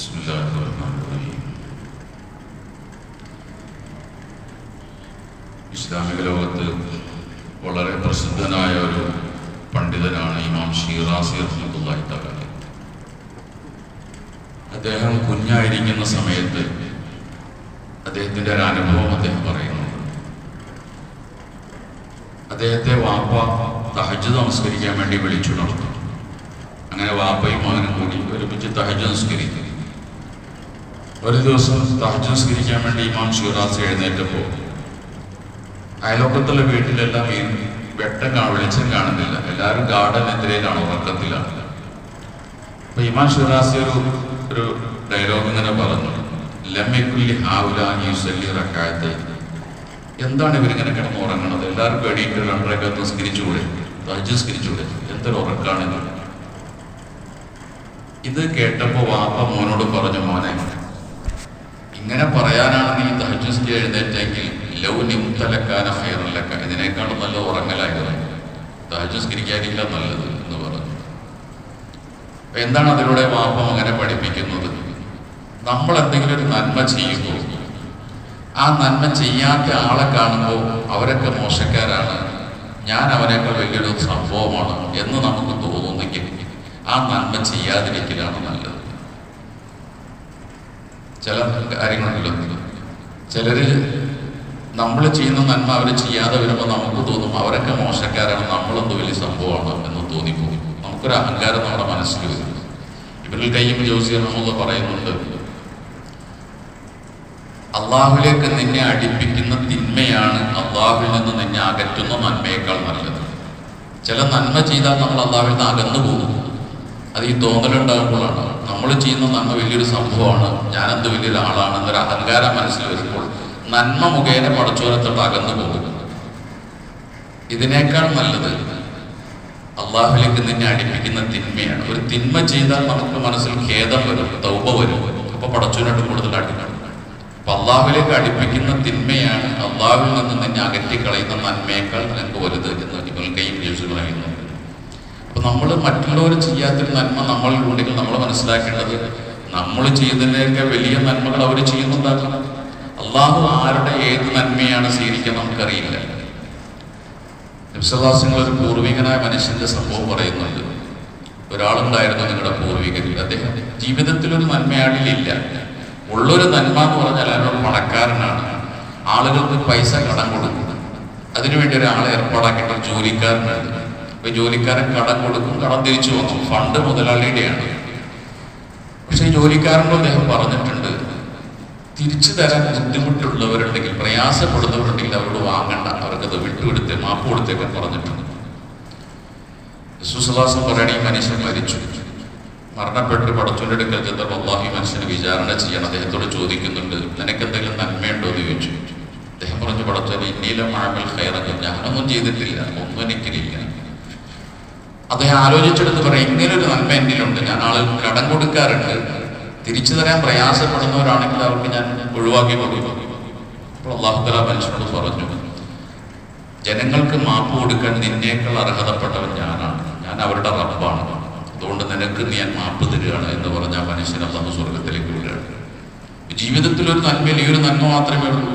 بسم الله الرحمن الرحيم ഇസ്ലാമിക ലോകത്ത് വളരെ പ്രസിദ്ധനായ ഒരു പണ്ഡിതനാണ് ഇമാം ഷീറാസി റഹ്മത്തുള്ളാഹി തആല അദ്ദേഹം കുഞ്ഞായിരിക്കുന്ന സമയത്ത് അദ്ദേഹത്തിൻ്റെ ഒരു അനുഭവം അദ്ദേഹം പറയുന്നുണ്ട് അദ്ദേഹത്തെ വാപ്പ തഹജ് നമസ്കരിക്കാൻ വേണ്ടി വിളിച്ചുണർത്തും അങ്ങനെ വാപ്പയും മകനും കൂടി ഒരുമിച്ച് തഹജ് നമസ്കരിക്കും ഒരു ദിവസം തഹജ് നമസ്കരിക്കാൻ വേണ്ടി ഇമാം ഷിറാസ് എഴുന്നേറ്റപ്പോൾ അയലോക്കത്തുള്ള വീട്ടിലെല്ലാം ഈ വെട്ടം വെളിച്ചം കാണുന്നില്ല. എല്ലാവരും ഗാർഡനെതിരെയാണ് ഉറക്കത്തിലാണ് അപ്പൊ ഇമാം ഷിറാസി ഒരു ഒരു ഡയലോഗ് ഇങ്ങനെ പറഞ്ഞു. ലമ്മിക്കുല്ലി ഹാവുല യുസല്ലി എന്താണ് ഇവരിങ്ങനെ കിടന്ന് ഉറങ്ങണത്? എല്ലാവർക്കും എണീറ്റ് രണ്ടരക്കത്ത് നിസ്കരിച്ചുകൂടെ? തഹജ് നിസ്കരിച്ചുകൂടെ എന്തൊരു ഉറക്കാണിത്? ഇത് കേട്ടപ്പോൾ വാപ്പ മോനോട് പറഞ്ഞു മോനെ ഇങ്ങനെ പറയാനാണ് നീ തഹജുസ്കി എഴുന്നേറ്റെങ്കിൽ ലൗ നിംതലക്കാന ഹൈറല്ലക്ക ഇതിനേക്കാളും നല്ല ഉറങ്ങലായിരുന്നു തഹജുസ്കരിക്കാനില്ല നല്ലത് എന്ന് പറഞ്ഞു. അപ്പൊ എന്താണ് അതിലൂടെ വാപ്പം അങ്ങനെ പഠിപ്പിക്കുന്നത്? നമ്മൾ എന്തെങ്കിലും ഒരു നന്മ ചെയ്യുമ്പോൾ ആ നന്മ ചെയ്യാത്ത ആളെ കാണുമ്പോൾ അവരൊക്കെ മോശക്കാരാണ്. ഞാൻ അവനേക്കാൾ വലിയൊരു സംഭവമാണ് എന്ന് നമുക്ക് തോന്നുന്നെങ്കിൽ ആ നന്മ ചെയ്യാതിരിക്കലാണ് നല്ലത്. ചില കാര്യങ്ങളുണ്ടല്ലോ ചിലര് നമ്മൾ ചെയ്യുന്ന നന്മ അവർ ചെയ്യാതെ വരുമ്പോൾ നമുക്ക് തോന്നും അവരൊക്കെ മോശക്കാരാണ് നമ്മളെന്തോ വലിയ സംഭവമാണ് എന്ന് തോന്നിപ്പോകും. നമുക്കൊരു അഹങ്കാരം നമ്മുടെ മനസ്സിൽ വരും. ഇവരിൽ കയ്യും ജോസി പറയുന്നുണ്ട് അള്ളാഹുലേക്ക് നിന്നെ അടിപ്പിക്കുന്ന തിന്മയാണ് അള്ളാഹുവിൽ നിന്ന് നിന്നെ അകറ്റുന്ന നന്മയേക്കാൾ നല്ലത്. ചില നന്മ ചെയ്താൽ നമ്മൾ അള്ളാഹുവിൽ നിന്ന് അകന്നു പോകും. അത് ഈ തോന്നലുണ്ടാകുമ്പോഴാണ്. നമ്മൾ ചെയ്യുന്ന നന്മ വലിയൊരു സംഭവമാണ്. ഞാനെന്ത് വലിയൊരു ആളാണ് എന്നൊരു അഹങ്കാരം മനസ്സിൽ വരുമ്പോൾ നന്മ മുഖേന പടച്ചോരത്തോട്ട് അകന്നു പോകും ഇതിനേക്കാൾ നല്ലത് അള്ളാഹുലേക്ക് നിന്നെ അടിപ്പിക്കുന്ന തിന്മയാണ്. ഒരു തിന്മ ചെയ്താൽ നമുക്ക് മനസ്സിൽ ഖേദം വരും തൗബ വരും. അപ്പൊ പടച്ചോനായിട്ട് കൂടുതൽ അടിക്കണം. അപ്പൊ അള്ളാഹുലേക്ക് അടിപ്പിക്കുന്ന തിന്മയാണ് അള്ളാഹുവിൽ നിന്ന് നിന്നെ അകറ്റിക്കളയുന്ന നന്മയേക്കാൾ നിനക്ക് വലുത് എന്ന് ഇവൽ കൈ യേശു പറയുന്നുണ്ട് അപ്പൊ നമ്മൾ മറ്റുള്ളവർ ചെയ്യാത്തൊരു നന്മ നമ്മളിൽ ഉണ്ടെങ്കിൽ നമ്മൾ മനസ്സിലാക്കേണ്ടത് നമ്മൾ ചെയ്യുന്നതിനൊക്കെ വലിയ നന്മകൾ അവർ ചെയ്യുന്നുണ്ടാക്കണം. അള്ളാഹു ആരുടെ ഏത് നന്മയാണ് സ്വീകരിക്കാൻ നമുക്കറിയില്ല. വിശ്വാസങ്ങൾ ഒരു പൂർവികനായ മനുഷ്യന്റെ സംഭവം പറയുന്നുണ്ട്. ഒരാളുണ്ടായിരുന്നു നിങ്ങളുടെ പൂർവികരിൽ. അദ്ദേഹം ജീവിതത്തിൽ ഒരു നന്മയാളിലില്ല. ഉള്ളൊരു നന്മ എന്ന് പറഞ്ഞാൽ അയാൾ പണക്കാരനാണ്. ആളുകൾക്ക് പൈസ കടം കൊടുക്കുന്നത് അതിനുവേണ്ടി ഒരാളെ ഏർപ്പാടാക്കേണ്ട ജോലിക്കാരനാണ്. അപ്പൊ ഈ ജോലിക്കാരൻ കടം കൊടുക്കും കടം തിരിച്ചു വന്നു. ഫണ്ട് മുതലാളിയുടെയാണ്. പക്ഷെ ജോലിക്കാരനോട് അദ്ദേഹം പറഞ്ഞിട്ടുണ്ട് തിരിച്ചു തരാൻ ബുദ്ധിമുട്ടുള്ളവരുണ്ടെങ്കിൽ പ്രയാസപ്പെടുന്നവരുണ്ടെങ്കിൽ അവരോട് വാങ്ങണ്ട. അവർക്കത് വിട്ടുകൊടുത്തേ മാപ്പ് കൊടുത്തേക്കാൻ പറഞ്ഞിട്ടുണ്ട്. യേശുസുലാസം പറയണ ഈ മനുഷ്യൻ മരിച്ചു. മരണപ്പെട്ട് പടച്ചുണ്ടെടുക്കൽ ചെന്നപ്പോൾ അള്ളാഹി മനുഷ്യന് വിചാരണ ചെയ്യണം അദ്ദേഹത്തോട് ചോദിക്കുന്നുണ്ട്. നിനക്ക് എന്തെങ്കിലും നന്മയുണ്ടോ? എന്ന് ചോദിച്ചു. അദ്ദേഹം പറഞ്ഞു പടച്ചോൻ ഇന്നീല മഴമൽ ഹൈറങ്ങും ഞാനൊന്നും ചെയ്തിട്ടില്ല. ഒന്നും എനിക്കില്ല അദ്ദേഹം ആലോചിച്ചെടുത്ത് പറയും ഇങ്ങനെ ഒരു നന്മ എന്നിലുണ്ട്. ഞാൻ ആളുകൾ കടം കൊടുക്കാറുണ്ട്. തിരിച്ചു തരാൻ പ്രയാസപ്പെടുന്നവരാണെങ്കിൽ അവർക്ക് ഞാൻ ഒഴിവാക്കി കൊടുക്കും. അപ്പോൾ അള്ളാഹുദല മനുഷ്യനോട് പറഞ്ഞു ജനങ്ങൾക്ക് മാപ്പ് കൊടുക്കാൻ നിന്നേക്കാൾ അർഹതപ്പെട്ടവൻ ഞാനാണ്. ഞാൻ അവരുടെ റബ്ബാണ്. അതുകൊണ്ട് നിനക്ക് ഞാൻ മാപ്പ് തരികയാണ് എന്ന് പറഞ്ഞ മനുഷ്യൻ അള്ളാഹു സ്വർഗത്തിലേക്ക് വിടുകയാണ്. ജീവിതത്തിൽ ഒരു നന്മയിൽ ഈ ഒരു നന്മ മാത്രമേ ഉള്ളൂ.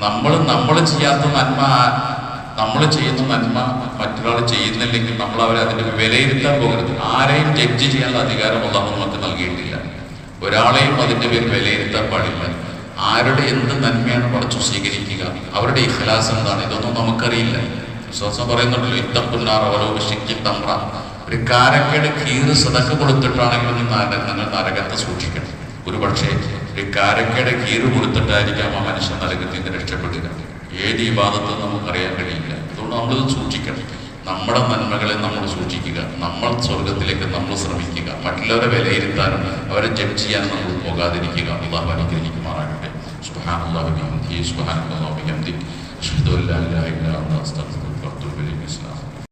നമ്മൾ നമ്മൾ ചെയ്യാത്ത നന്മ നമ്മൾ ചെയ്യുന്ന നന്മ മറ്റൊരാൾ ചെയ്യുന്നില്ലെങ്കിൽ നമ്മൾ അവരെ അതിന് വിലയിരുത്താൻ പോകരുത്. ആരെയും ജഡ്ജ് ചെയ്യാനുള്ള അധികാരം അള്ളാഹു നമുക്ക് നൽകിയിട്ടില്ല. ഒരാളെയും അതിന്റെ പേര് വിലയിരുത്താൻ പാടില്ല. ആരുടെ എന്ത് നന്മയാണ് പഠിച്ചു സ്വീകരിക്കുക? അവരുടെ ഇഖലാസ് എന്താണ്? ഇതൊന്നും നമുക്കറിയില്ല. വിശ്വാസം പറയുന്നുണ്ടല്ലോ ഇത്തപ്പുന്നാർ ശിക്കി തമ്ര ഒരു കാരക്കയുടെ കീറ് സതക്ക് കൊടുത്തിട്ടാണെങ്കിലും നിങ്ങൾ നരകത്തെ സൂക്ഷിക്കണം. ഒരു പക്ഷേ ഒരു കാരക്കയുടെ കീറ് കൊടുത്തിട്ടായിരിക്കാം ആ മനുഷ്യൻ നരകത്തിൽ നിന്ന് രക്ഷപ്പെടുക. ഏത് ഈ ഭാഗത്ത് നമുക്കറിയാൻ അതുകൊണ്ട് നമ്മളിത് സൂക്ഷിക്കണം നമ്മുടെ നന്മകളെ നമ്മൾ സൂക്ഷിക്കുക. നമ്മൾ സ്വർഗത്തിലേക്ക് നമ്മൾ ശ്രമിക്കുക. മറ്റുള്ളവരെ വിലയിരുത്താനും അവരെ ജഡ്ജ് ചെയ്യാനും നമ്മൾ പോകാതിരിക്കുക. അള്ളാഹു അനുഗ്രഹിക്കുമാറാകട്ടെ. അൻത അസ്തഗ്ഫിറുക വഅത്തുബു ഇലൈഹി